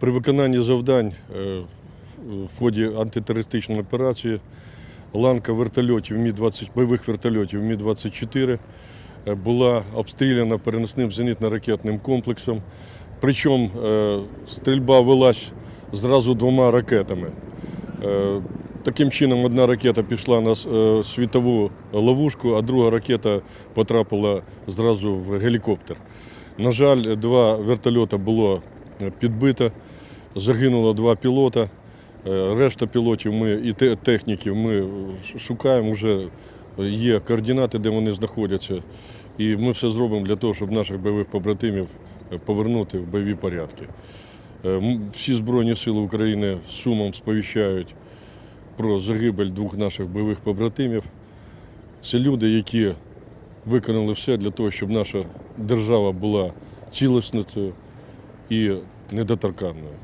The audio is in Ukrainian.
При виконанні завдань е, в ході антитерористичної операції ланка вертольотів Мі-20, бойових вертольотів Мі-24 е, була обстріляна переносним зенітно-ракетним комплексом. Причому е, стрільба велась зразу двома ракетами. Таким чином, одна ракета пішла на світову ловушку, а друга ракета потрапила зразу в гелікоптер. На жаль, два вертольоти було е, підбито, загинуло два пілота. Е, Решта пілотів ми і те- техніків ми шукаємо, вже є координати, де вони знаходяться. І ми все зробимо для того, щоб наших бойових побратимів е, повернути в бойові порядки. Всі Збройні Сили України сумом сповіщають про загибель двох наших бойових побратимів. Це люди, які виконали все для того, щоб наша держава була цілісною і недоторканною.